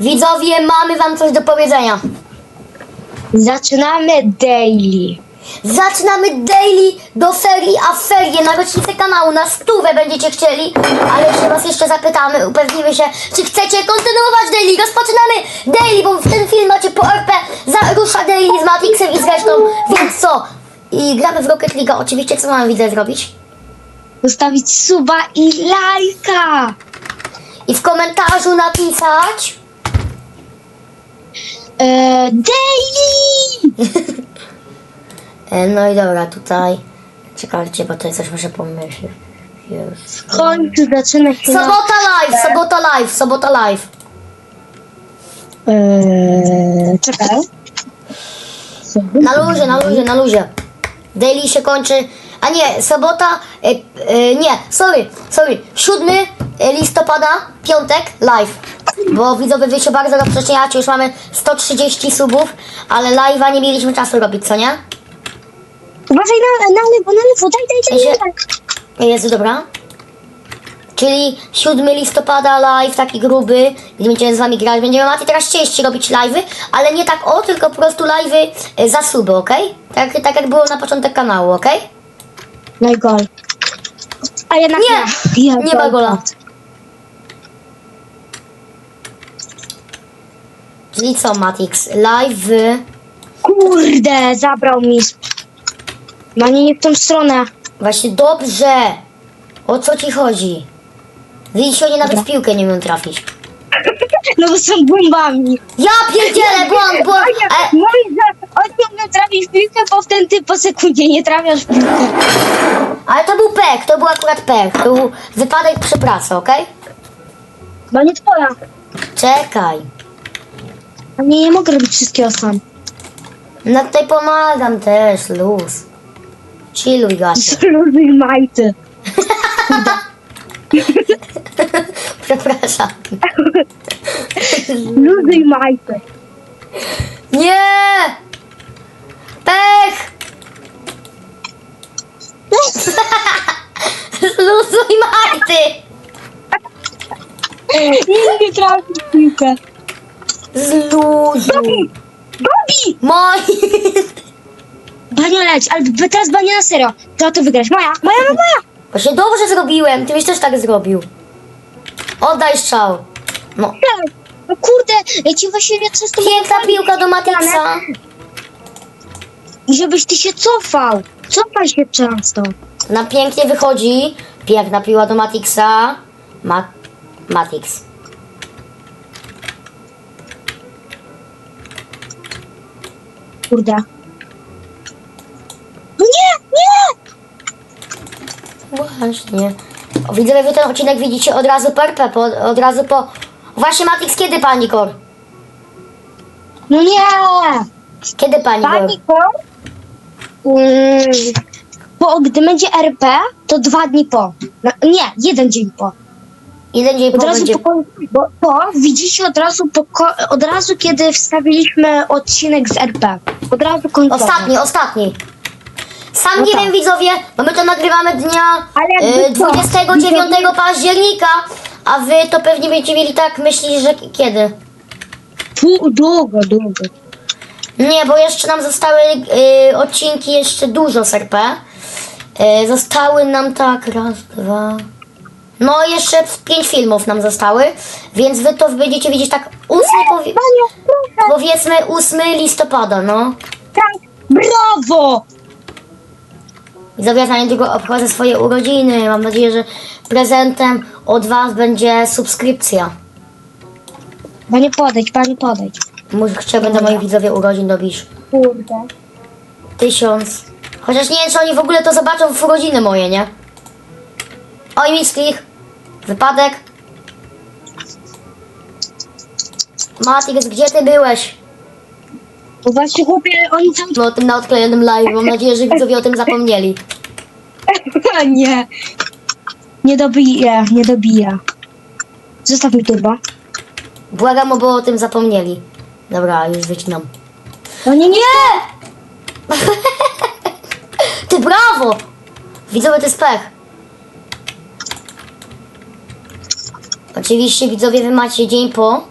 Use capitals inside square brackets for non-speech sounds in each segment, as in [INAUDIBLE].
Widzowie, mamy wam coś do powiedzenia. Zaczynamy daily. Zaczynamy daily do serii, a ferie na rocznicę kanału na stówę będziecie chcieli, ale jeszcze was jeszcze zapytamy, upewnimy się, czy chcecie kontynuować daily. Rozpoczynamy daily, bo w tym film macie po RP, za, rusza daily z Matrixem i z resztą, więc co? I gramy w Rocket League, oczywiście, co mamy widzę zrobić? Zostawić suba i lajka. I w komentarzu napisać... E, daily. [LAUGHS] E, No i dobra, tutaj... Czekajcie, bo tutaj coś muszę pomyśleć. Już. W końcu zaczyna się. Sobota live, sobota live, sobota live. Eee, czekaj. Na luzie, na luzie, na luzie. Daily się kończy. A nie, sobota. E, e, nie, sorry, sorry. 7 listopada, piątek, live. Bo widzowie, wy się bardzo rozprzestrzeniacie, już mamy 130 subów, ale live'a nie mieliśmy czasu robić, co nie? Uważaj na, na lewo, na lewo, daj, daj, daj. daj. Jest dobra. Czyli 7 listopada live, taki gruby, gdzie będziemy z wami grać. Będziemy Mati teraz częściej robić live'y, ale nie tak o, tylko po prostu live'y e, za suby, okej? Tak, tak jak było na początek kanału, okej? No i gol. A jednak Nie, nie. Nie ma gola. Czyli co, Matix? Live w... Kurde, zabrał mi. sp- No nie, nie w tą stronę. Właśnie dobrze! O co ci chodzi? Widzisz, oni nawet w piłkę nie umieją trafić. No bo są bombami. Ja pierdzielę, błąd, błąd! E, No i za, on nie umie trafić w piłkę, bo wtedy ty po sekundzie nie trafiasz w piłkę. ale to był pech, to był akurat pech. To był wypadek przy pracy, okej? Bo nie twoja. Czekaj. Nie, nie mogę robić wszystkiego sam. No tutaj pomagam też, luz. Chilluj, Gasia. Luzuj [LAUGHS] majty. [LAUGHS] Przepraszam. [LAUGHS] Luzuj majty. Nie! Pech! Luzuj majty! Nie, nie trafi w piłkę. Zluzuj. Bobby! Moi... Bania leć, ale wy teraz bania na serio. To ty wygrasz. Moja, moja, moja, moja. Właśnie dobrze zrobiłem, ty byś też tak zrobił. Oddaj strzał. No. No kurde, ja ci właśnie nie często Piękna piłka do Matixa. I żebyś ty się cofał. Cofaj się często. Na pięknie wychodzi. Piękna piła do Matixa. Ma... Matix. Kurde. No nie, nie! Właśnie. O, Widzowie, wy ten odcinek widzicie od razu per pe, po, od razu po... Właśnie Matix, kiedy panikor? No nie! Kiedy panikor? Panikor? Mm, po, gdy będzie RP, to dwa dni po. No, nie, jeden dzień po. Jeden dzień Od po razu będzie... po, bo to widzicie od razu po, ko- od razu kiedy wstawiliśmy odcinek z RP. Od razu końcowy. Ostatni, ostatni. Sam No nie tak. wiem widzowie, bo my to nagrywamy dnia Ale y, jakby co? 29 października, a wy to pewnie będziecie mieli tak myśleć, że k- kiedy? Pół, długo, długo. Nie, bo jeszcze nam zostały y, odcinki jeszcze dużo z RP. Y, zostały nam tak, raz, dwa... No jeszcze pięć filmów nam zostały, więc wy to będziecie widzieć tak 8, powie, Panie, proszę. powiedzmy 8 listopada, no. Tak, brawo! Widzowie, za niedługo obchodzę swoje urodziny. Mam nadzieję, że prezentem od Was będzie subskrypcja. Panie podejdź, panie podejdź. Może chciałbym do moich widzowie urodzin dobić Kurde. tysiąc. Chociaż nie wiem, czy oni w ogóle to zobaczą w urodziny moje, nie? Oj, misklich. Wypadek. Matix, gdzie ty byłeś? Bo właśnie chłopie, oni No o tym na odklejonym live. Mam nadzieję, że widzowie o tym zapomnieli. [LAUGHS] nie. Nie dobije, nie dobije. Zostaw mi turbo. Błagam, bo o tym zapomnieli. Dobra, już wycinam. No nie, nie. [LAUGHS] Ty brawo! Widzowie, to jest pech. Oczywiście widzowie, wy macie dzień po.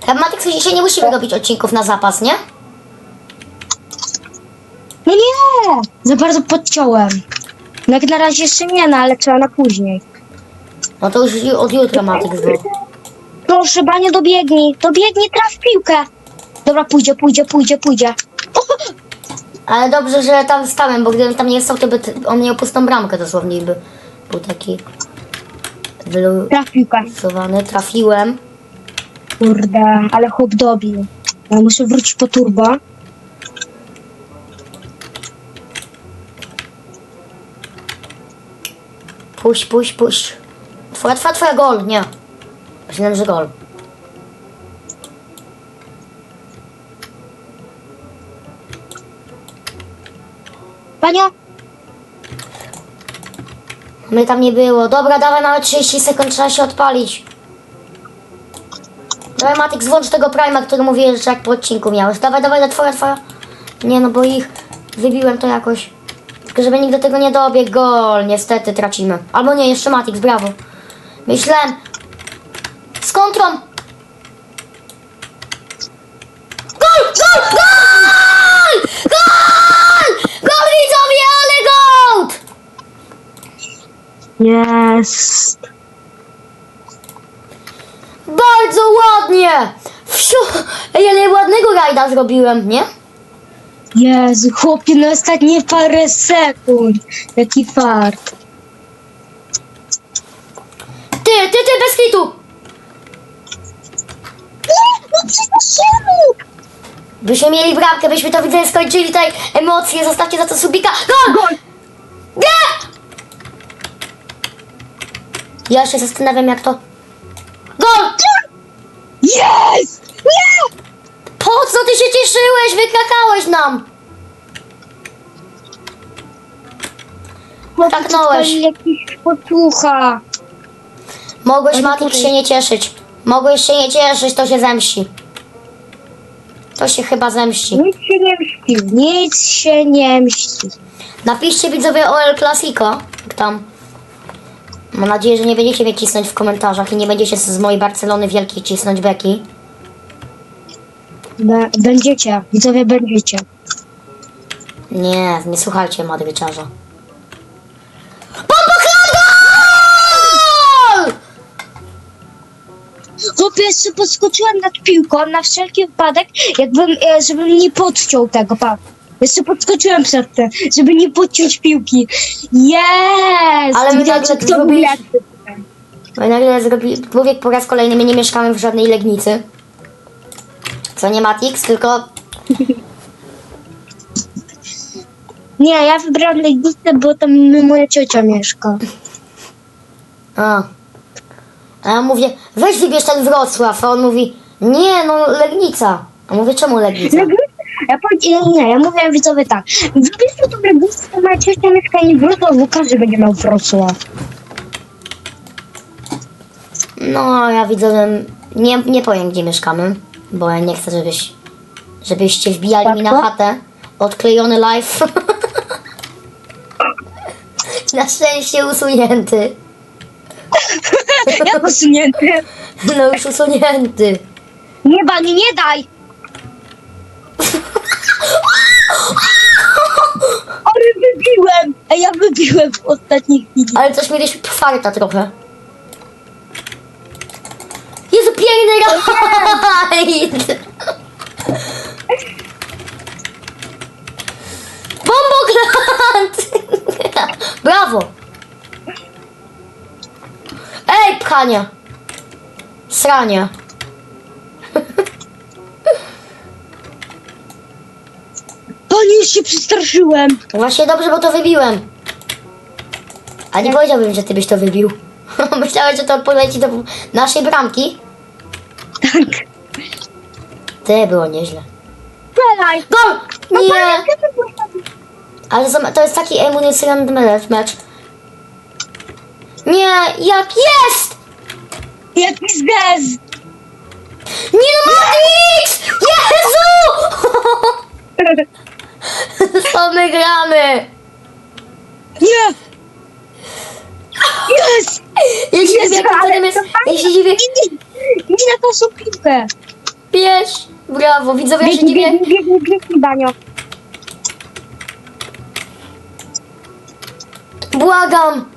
Chyba Matek dzisiaj nie musimy robić odcinków na zapas, nie? No nie! Za bardzo podciąłem. No jak na razie jeszcze nie, no ale trzeba na później. No to już ju- od jutra Matek znowu. Proszę, Bania, dobiegnij. Dobiegnij, traf piłkę. Dobra, pójdzie, pójdzie, pójdzie, pójdzie. Ale dobrze, że tam stałem, bo gdybym tam nie stał, to by t- on miał pustą bramkę dosłownie i by był taki Traf piłkę. wyluzowany. Trafiłem. Kurde, ale chłop dobił. Ja muszę wrócić po turbo. Puść, puść, puść. Twoja, twoja, twoja gol, nie. Myślałem, że gol. Bania, Mnie tam nie było. Dobra, dawaj, mamy 30 sekund, trzeba się odpalić. Dawaj, Matik, zwłącz tego Prima, który mówiłeś, że jak po odcinku miałeś. Dawaj, dawaj, twoja, twoja. Nie no, bo ich wybiłem to jakoś. Tylko żeby nikt do tego nie dobiegł. Gol, niestety tracimy. Albo nie, jeszcze Matix, brawo. Myślałem. Z kontrą. Gol, gol, gol! Gol! Gol, widzowie, ale gold! Jest. Bardzo ładnie! Wsiu! Ej, ale ładnego rajda zrobiłem, nie? Jezu, chłopie, na ostatnie parę sekund. Jaki fart. Ty, ty, ty, bez kitu! Nie, no przecież czemu? Byśmy mieli bramkę, byśmy to widzę skończyli tutaj emocje, zostawcie za to subika. Gol! Gol. Ja się zastanawiam jak to... Gol! Jest! Nie! Po co ty się cieszyłeś? Wykrakałeś nam! Jakiś potucha. Mogłeś, Ale Matik, tutaj- się nie cieszyć. Mogłeś się nie cieszyć, to się zemści. To się chyba zemści. Nic się nie mści. Nic się nie mści. Napiszcie widzowie o El Clasico. Jak tam. Mam nadzieję, że nie będziecie mnie cisnąć w komentarzach i nie będziecie z mojej Barcelony wielkiej cisnąć beki. Be- Będziecie, widzowie będziecie. Nie, nie słuchajcie Madryciarza. Gol! Chłopie, jeszcze podskoczyłem nad piłką na wszelki wypadek, jakbym, e, żebym nie podciął tego, pa. Jeszcze podskoczyłem przed tym, żeby nie podciąć piłki. Jest! Ale my Widać, nagle kto był zrobili- lepszy. Bo ja nagle zrobi... Po raz kolejny, my nie mieszkamy w żadnej Legnicy. Co nie Matix, tylko... [LAUGHS] Nie, ja wybrałam Legnicę, bo tam moja ciocia mieszka. A. A ja mówię, weź wybierz ten Wrocław. A on mówi, nie, no Legnica. A mówię, czemu Legnica? Legnica? Ja powiedziałem, nie, ja mówiłem widzowie tak. Wybierzmy tą Legnicę, to moja ciocia mieszka nie w Wrocławiu, każdy będzie miał Wrocław. No, ja widzę, nie, nie powiem, gdzie mieszkamy, bo ja nie chcę, żebyś, żebyście wbijali mi na Łatwo? chatę. Odklejony live. [LAUGHS] na szczęście usunięty. [LAUGHS] Ja posunięty. No już usunięty. Nie, Bani, nie daj! Ale wybiłem! Ej, ja wybiłem w ostatniej chwili. Ale coś mieliśmy farta trochę. Jezu, piękny rajd! Bomboklant! Brawo! Ej, pchania! Srania. Już się przestraszyłem. Właśnie dobrze, bo to wybiłem. A nie powiedziałbym, że ty byś to wybił. [LAUGHS] Myślałeś, że to poleci do naszej bramki? Tak. Ty, było nieźle. Strzelaj. Gol! No Nie! Ty postawisz? Ale to jest taki emocjonalny mecz. mecz. Nie, jak jest! Jaki zez! Nie no, Matrix! Jezu! [LAUGHS] [LAUGHS] Co my gramy? Nie! Jest! Ja się dziwię, ale potem jest... to fajne. Ja się dziwię... Nie na tą piłkę. Bierz! Brawo, widzowie, ja się Biegnij, dziwię. biegnij, biegnij, biegnij, Banio. Błagam!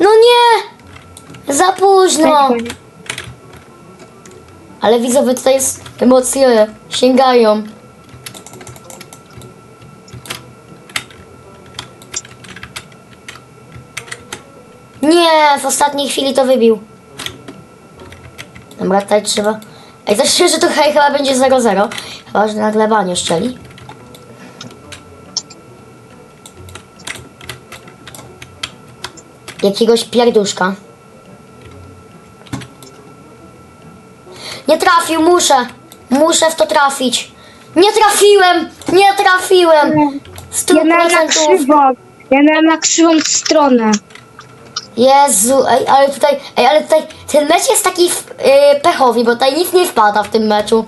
No nie! Za późno! Ale widzowie, tutaj jest emocje, sięgają. Nie, w ostatniej chwili to wybił. Dobra, tutaj trzeba... Ej, to się, że tutaj chyba będzie 0-0. Chyba, że nagle banie szczeli. Jakiegoś pierduszka. Nie trafił, muszę. Muszę w to trafić. Nie trafiłem! Nie trafiłem! Ja miałem na 100%. krzywo. Ja miałem na krzywą stronę. Jezu, ej, ale tutaj, ej, ale tutaj ten mecz jest taki w- yy, pechowy, bo tutaj nic nie wpada w tym meczu.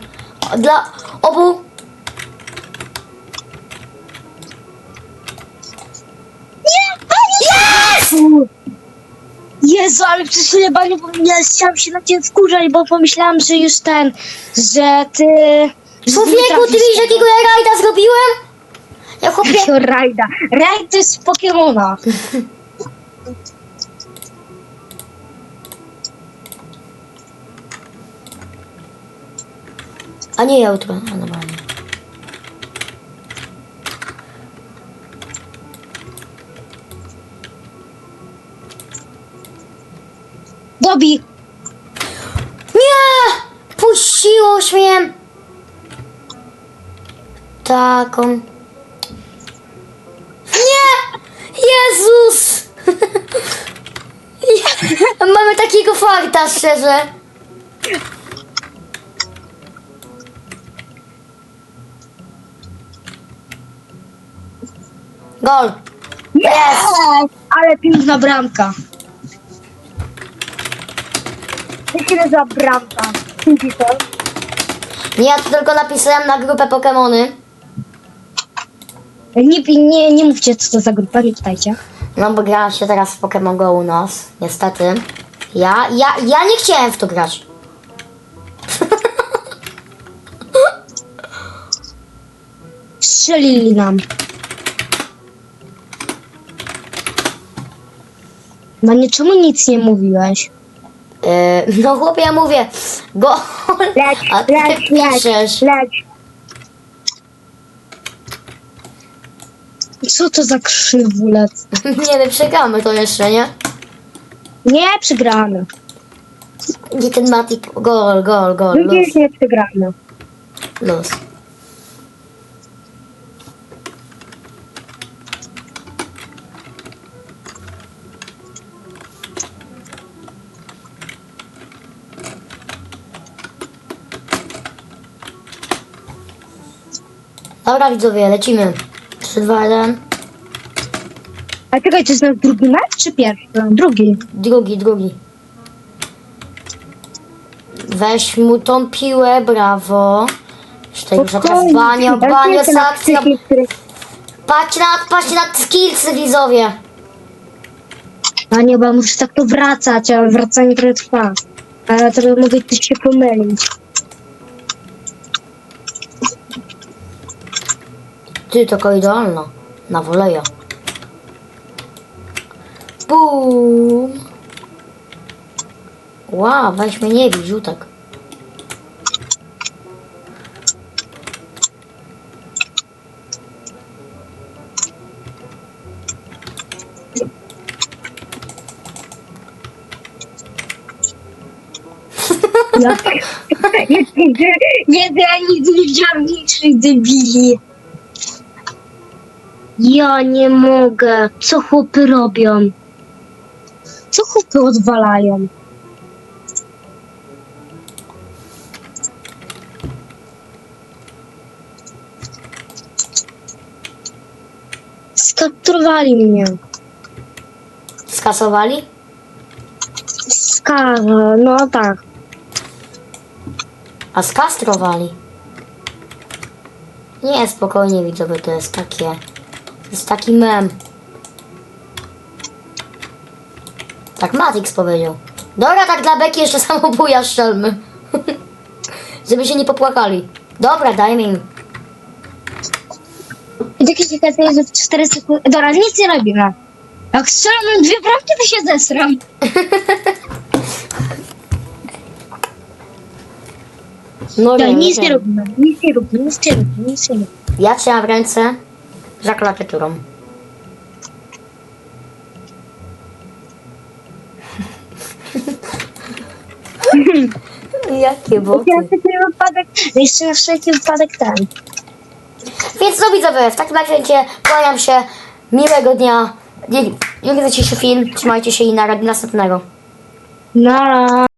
Dla obu. Jezu, ale przez chwilę Banio pomyślałem, chciałam się na ciebie wkurzać, bo pomyślałam, że już ten, że ty... Człowieku, ty tego. jakiego ja rajda zrobiłem? Ja chłopie. Jakiego rajda. Rajd to jest z Pokemona. A nie a normalnie. Dobi. Nie! Puściło mnie! Taką. Nie! Jezus! [LAUGHS] Mamy takiego farta, szczerze. Gol. Yes! Ale piękna bramka. Się za bramka? To? Nie, ja tu tylko napisałem na grupę Pokemony. Nie, nie, nie mówcie, co to za grupa, nie czytajcie. No bo gra się teraz w Pokémon Go u nas, niestety. Ja, ja, ja nie chciałem w to grać. [LAUGHS] Strzelili nam. No niczemu nic nie mówiłeś. Yy, no chłopie, ja mówię, gol, a ty leć, piszesz. leć. Co to za krzywulec? Nie, my przegramy to jeszcze, nie? Nie przegramy. Nie ten Mati, gol, gol, gol, Widzisz, nie przegramy. luz. Dobra widzowie, lecimy. 3, 2, 1. A czekaj, to jest nasz drugi mecz czy pierwszy? Drugi. Drugi, drugi. Weź mu tą piłę, brawo. Jeszcze już czas banio, banio, sakcja. Patrz na, patrz na skillsy widzowie. A nie, bo muszę tak to wracać, a wracanie trochę trwa. Ale teraz mogę coś się pomylić. Ty, taka idealna. Na woleja. Bum. Wow, weź mnie nie bij, rzutek. Ja, ja, ja nigdy nie widziałam. Ja nie mogę. Co chłopy robią? Co chłopy odwalają? Skapturowali mnie. Skasowali? Ska, no tak. A skastrowali. Nie, spokojnie widzowie, to jest takie... Jest taki mem. Tak Matix powiedział. Dobra, tak dla beki jeszcze [LAUGHS] samobuja strzelmy. [LAUGHS] Żeby się nie popłakali. Dobra, dajmy im. Takie ciekawe, że w 4 sekundy... Dobra, nic nie robimy. Jak strzelam dwie bramki, to się zesram. [LAUGHS] No Dobra, nic nie robimy, nic nie robimy, nic nie robimy, nic nie robimy. Ja trzymam ręce za klawiaturą. [LAUGHS] Jakie boty. Na wszelki wypadek, jeszcze na wszelki wypadek ten. Więc co widzowie, w takim razie kłaniam się. Miłego dnia. Dzięki za dzisiejszy film. Trzymajcie się i na następnego. No.